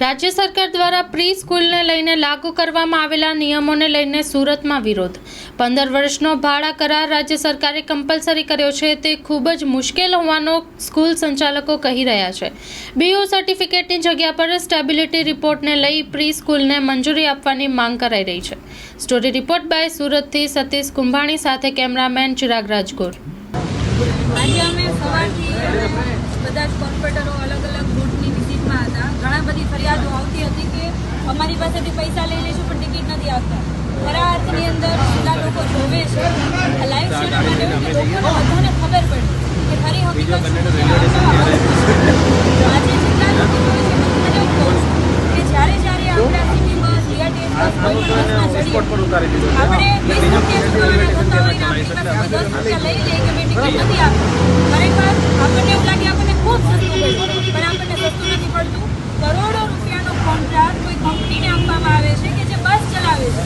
રાજ્ય સરકાર દ્વારા પ્રી સ્કૂલને લઈને લાગુ કરવામાં આવેલા નિયમોને લઈને સુરતમાં વિરોધ. પંદર વર્ષનો ભાડા કરાર રાજ્ય સરકારે કમ્પલસરી કર્યો છે. તે ખૂબ જ મુશ્કેલ હોવાનો સ્કૂલ સંચાલકો કહી રહ્યા છે. બીયુ સર્ટિફિકેટની જગ્યા પર સ્ટેબિલિટી રિપોર્ટને લઈ પ્રી સ્કૂલને મંજૂરી આપવાની માંગ કરાઈ રહી છે. સ્ટોરી રિપોર્ટ બાય સુરતથી સતીશ કુંભાણી સાથે કેમેરામેન ચિરાગ રાજગોર આજે અમે સવારથી બધા જ કોર્પોરેટરો અલગ અલગ રૂટની વિઝિટમાં હતા ઘણા બધી ફરિયાદો આવતી હતી કે અમારી પાસેથી પૈસા લઈ લઈશું પણ ટિકિટ નથી આપતા ખરા અર્થની અંદર જેટલા લોકો જોવે છે આ લાઈવ શેડર માટે એવું કે લોકોને બધાને ખબર પડી કે ખરી હકીકત શું છે આજે જેટલા લોકો જોવે છે બધાને એવું કહું છું કે જ્યારે જ્યારે આપણે આ સિટી બસ બીઆરટીએસ બસ કોઈ પણ બસમાં ચડીએ આપણે વીસ રૂપિયા ચૂકવવાના થતા હોય ને આપણી પાસે દસ રૂપિયા લઈ લે કે મેં ટિકિટ નથી આપી ખરેખર આપણને એવું લાગે આપણને ખૂબ સસ્તું પડ્યું પણ આપણને સસ્તું નથી પડતું કરોડો રૂપિયાનો કોન્ટ્રાક્ટ કોઈ કંપનીને આપવામાં આવે છે કે જે બસ ચલાવે છે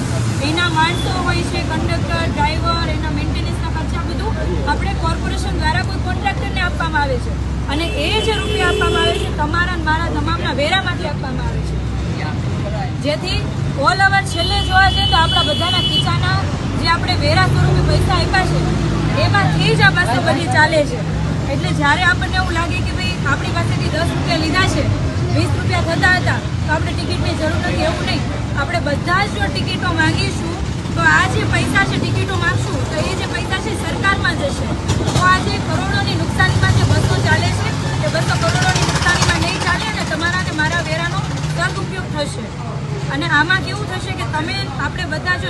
એના માણસો હોય છે કંડક્ટર ડ્રાઈવર એના મેન્ટેનન્સના ખર્ચા બધું આપણે કોર્પોરેશન દ્વારા કોઈ કોન્ટ્રાક્ટરને આપવામાં આવે છે અને એ જે રૂપિયા આપવામાં આવે છે, તમારા મારા તમામના વેરામાંથી આપવામાં આવે છે. જેથી ઓલ ઓવર છેલ્લે જોવા જઈએ તો આપણા બધાના ખીચાના જે આપણે વેરા સ્વરૂપે પૈસા આપ્યા છે, એમાંથી જ આ પાસે બધી ચાલે છે. એટલે જ્યારે આપણને એવું લાગે કે ભાઈ આપણી પાસેથી દસ રૂપિયા લીધા છે, વીસ રૂપિયા થતા હતા, તો આપણે ટિકિટની જરૂર નથી, એવું નહીં. આપણે બધા જ જો ટિકિટો માંગીશું, તો આ જે પૈસા છે, ટિકિટો માગશું, તો એ જે પૈસા છે સરકારમાં જશે તો આ જે કરોડોની નુકસાનીમાં જે બસો ચાલે છે એ બસો કરોડોની નુકસાનીમાં નહીં ચાલે અને તમારા અને મારા વેરાનો સદુપયોગ થશે અને આમાં કેવું થશે કે તમે આપણે બધા જો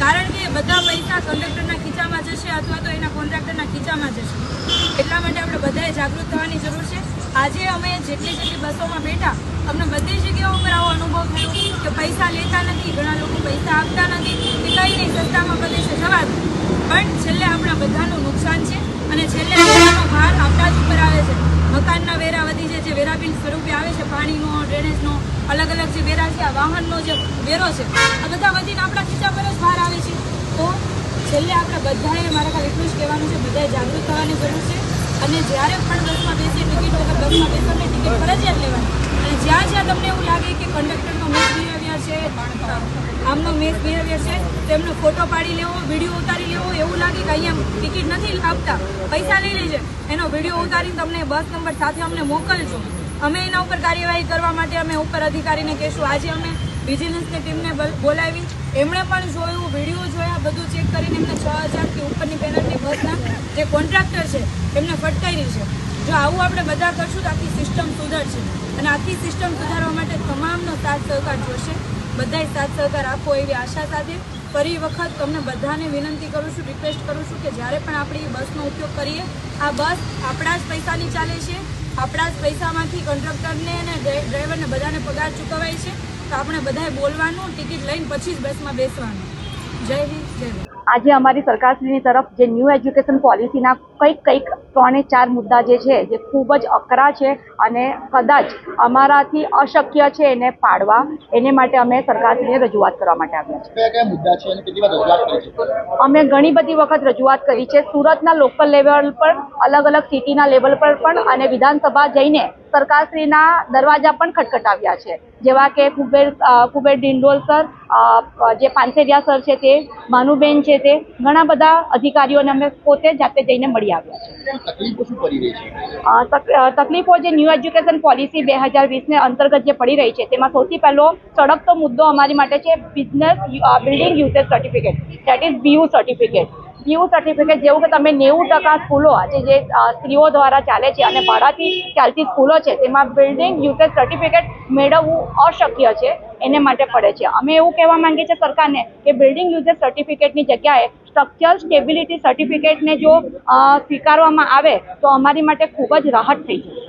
કારણ કે બધા પૈસા કંડક્ટરના ખીચામાં જશે અથવા તો એના કોન્ટ્રાક્ટરના ખીચામાં જશે. એટલા માટે આપણે બધાએ જાગૃત થવાની જરૂર છે. આજે અમે જેટલી જેટલી બસોમાં બેઠા, અમને બધી જગ્યાઓ પર આવો અનુભવ થયો કે પૈસા લેતા નથી, ઘણા લોકો પૈસા આપતા નથી કે કંઈ નહીં, સસ્તામાં પ્રદેશે જવા દો પણ છેલ્લે આપણા બધાનું નુકસાન છે અને છેલ્લે વેરાનો ભાર આપણા જ ઉપર આવે છે મકાનના વેરા વધી છે જે વેરા બિલ સ્વરૂપે આવે છે પાણીનો ડ્રેનેજનો અલગ અલગ જે વેરા છે, આ વાહનનો જે વેરો છે, આ બધા વધીને આપણા ખીચા પર જ ભાર આવે છે. તો છેલ્લે આપણે બધાએ મારા ખાલી એટલું જ કહેવાનું છે, બધાએ જાગૃત થવાની જરૂર છે. અને જ્યારે પણ બસમાં બેસીએ, ટિકિટ વગર બસમાં બેસો એટલે ટિકિટ ફરજિયાત લેવાની. અને જ્યાં જ્યાં તમને એવું લાગે કે કંડક્ટરનો મિસબિહેવિયર છે, આમનો મિસબિહેવિયર છે, તેમનો ફોટો પાડી લેવો, વીડિયો ઉતારી લેવો, એવું લાગે કે અહીંયા ટિકિટ નથી આપતા પૈસા લઈ લેજે. એનો વીડિયો ઉતારીને તમને બસ નંબર સાથે અમને મોકલજો. અમે એના ઉપર કાર્યવાહી કરવા માટે અમે ઉપર અધિકારીને કહેશું. આજે અમે વિજિલન્સની ટીમને બોલાવી. એમણે પણ જોયું, વીડિયો જોયા, બધું ચેક કરીને એમને છ હજારથી ઉપરની પેનલ્ટી બસના જે કોન્ટ્રાક્ટર છે, એમને ફટકારી છે. જો આવું આપણે બધા કરશું તો આખી સિસ્ટમ સુધરશે. અને આખી સિસ્ટમ સુધારવા માટે તમામનો સાથ સહકાર જોશે. બધાય સાથ સહકાર આપો એવી આશા સાથે. ફરી વખત તમને બધાને વિનંતી કરું છું રિક્વેસ્ટ કરું છું કે જ્યારે પણ આપણે બસનો ઉપયોગ કરીએ, આ બસ આપણા જ પૈસાની ચાલે છે. આપણા જ પૈસામાંથી કંડક્ટરને અને ડ્રાઈ- ડ્રાઈવરને બધાને પગાર ચૂકવાય છે. તો આપણે બધાએ બોલવાનું, ટિકિટ લઈને પછી જ બસમાં બેસવાનું. જય હિન્દ, જય આજે અમારી સરકારશ્રીની તરફ જે ન્યૂ એજ્યુકેશન પોલિસીના કંઈક કંઈક ત્રણે ચાર મુદ્દા જે છે જે ખૂબ જ અકરા છે અને કદાચ અમારાથી અશક્ય છે એને પાડવા એને માટે અમે સરકારશ્રીને રજૂઆત કરવા માટે આવ્યા છે અમે ઘણી બધી વખત રજૂઆત કરી છે. સુરતના લોકલ લેવલ પર અલગ અલગ સિટીના લેવલ પર પણ અને વિધાનસભા જઈને સરકારશ્રીના દરવાજા પણ ખટખટાવ્યા છે. જેવા કે કુબેર કુબેર ડિંડોલ સર જે પાનસેરિયા સર છે તે માનુબેન છે તે ઘણા બધા અધિકારીઓને અમે પોતે જાતે જઈને મળી આવ્યા છે. તકલીફો જે ન્યૂ એજ્યુકેશન પોલિસી બે હજાર વીસને અંતર્ગત જે પડી રહી છે તેમાં સૌથી પહેલો સળગતો મુદ્દો અમારી માટે છે business building usage certificate. That is BU certificate BU certificate જેવું કે તમે નેવું ટકા સ્કૂલો આજે જે સ્ત્રીઓ દ્વારા ચાલે છે અને ભાડાથી ચાલતી સ્કૂલો છે, તેમાં બિલ્ડિંગ યુસેજ સર્ટિફિકેટ મેળવવું અશક્ય છે, એને માટે પડે છે. અમે એવું કહેવા માંગીએ છીએ સરકારને કે બિલ્ડિંગ યુઝેજ સર્ટિફિકેટની જગ્યાએ સ્ટ્રક્ચર સ્ટેબિલિટી સર્ટિફિકેટને જો સ્વીકારવામાં આવે તો અમારી માટે ખૂબ જ રાહત થઈ જશે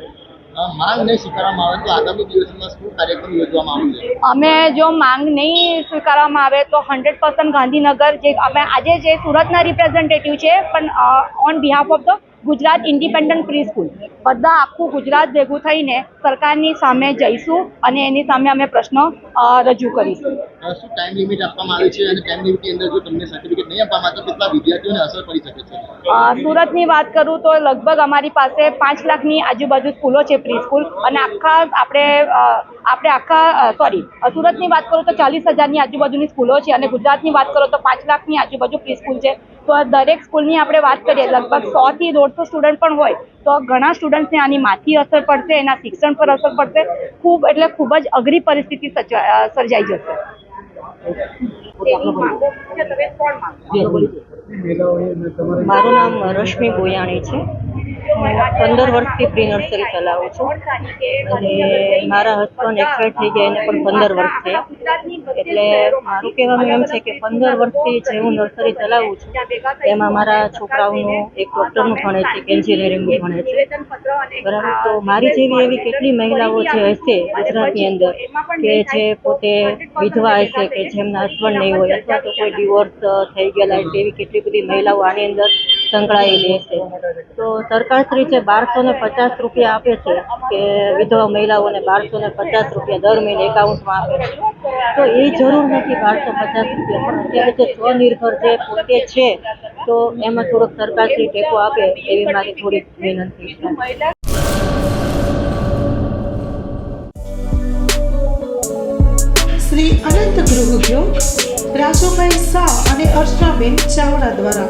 અમે જો માંગ નહીં સ્વીકારવામાં આવે તો હંડ્રેડ પર્સન્ટ ગાંધીનગર જે અમે આજે જે સુરતના રિપ્રેઝેન્ટેટિવ છે, પણ on behalf of the Gujarat independent pre school બધા આખું ગુજરાત ભેગું થઈને સરકારની સામે જઈશું અને એની સામે અમે પ્રશ્નો રજૂ કરીશું. શું ટાઈમ લિમિટ આપવામાં આવી છે? અને ટાઈમ લિમિટની અંદર જો તમને સર્ટિફિકેટ નહીં આપવામાં આવે તો કેટલા વિદ્યાર્થીઓને અસર પડી શકે છે? સુરતની વાત કરું તો લગભગ અમારી પાસે પાંચ લાખની આજુબાજુ સ્કૂલો છે પ્રી સ્કૂલ અને આખા આપણે આપણે આખા સોરી સુરતની વાત કરું તો ચાલીસ હજારની આજુબાજુની સ્કૂલો છે. અને ગુજરાતની વાત કરો તો પાંચ લાખની આજુબાજુ પ્રી સ્કૂલ છે. તો દરેક સ્કૂલની આપણે વાત કરીએ, લગભગ સોથી દોઢસો સ્ટુડન્ટ પણ હોય, તો ઘણા સ્ટુડન્ટ્સને આની માથી અસર પડશે, એના શિક્ષણ પર અસર પડશે. ખૂબ, એટલે ખૂબ જ અઘરી પરિસ્થિતિ સર્જા- સર્જાઈ જશે. મારું નામ રશ્મિ ગોયાણી છે. પંદર વર્ષથી પ્રી નર્સરી ચલાવું છું. અને મારા હસબન્ડ એક્સપાયર થઈ ગયા, એને પણ પંદર વર્ષ છે. એટલે મારું કહેવાનું એમ છે કે પંદર વર્ષથી જે હું નર્સરી ચલાવું છું એમાં મારા છોકરાઓનું એક ડૉક્ટરનું ભણે છે, એક એન્જિનિયરિંગનું ભણે છે. બરાબર? તો મારી જેવી એવી કેટલી મહિલાઓ જે હશે ગુજરાતની અંદર, કે જે પોતે વિધવા હશે, કે જેમના હસબન્ડ નહીં હોય, અથવા તો કોઈ ડિવોર્સ થઈ ગયેલા હશે, એવી કેટલી બધી મહિલાઓ આની અંદર સંકળાયેલી હશે તો સરકારશ્રી છે બારસો ને પચાસ રૂપિયા આપે છે કે વિધવા મહિલાઓને બારસો ને પચાસ રૂપિયા દર મહિને એકાઉન્ટમાં આપે છે. તો એ જરૂર નથી બારસો પચાસ રૂપિયા. પણ અત્યારે જે સ્વનિર્ભર જે પોતે છે, તો એમાં થોડોક સરકારશ્રી ટેકો આપે એવી મારી થોડીક વિનંતી છે. શ્રી અનંત ગૃહ ઉદ્યોગ, રાજુભાઈ શાહ અને અર્ચનાબેન ચાવડા દ્વારા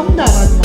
3 나가지고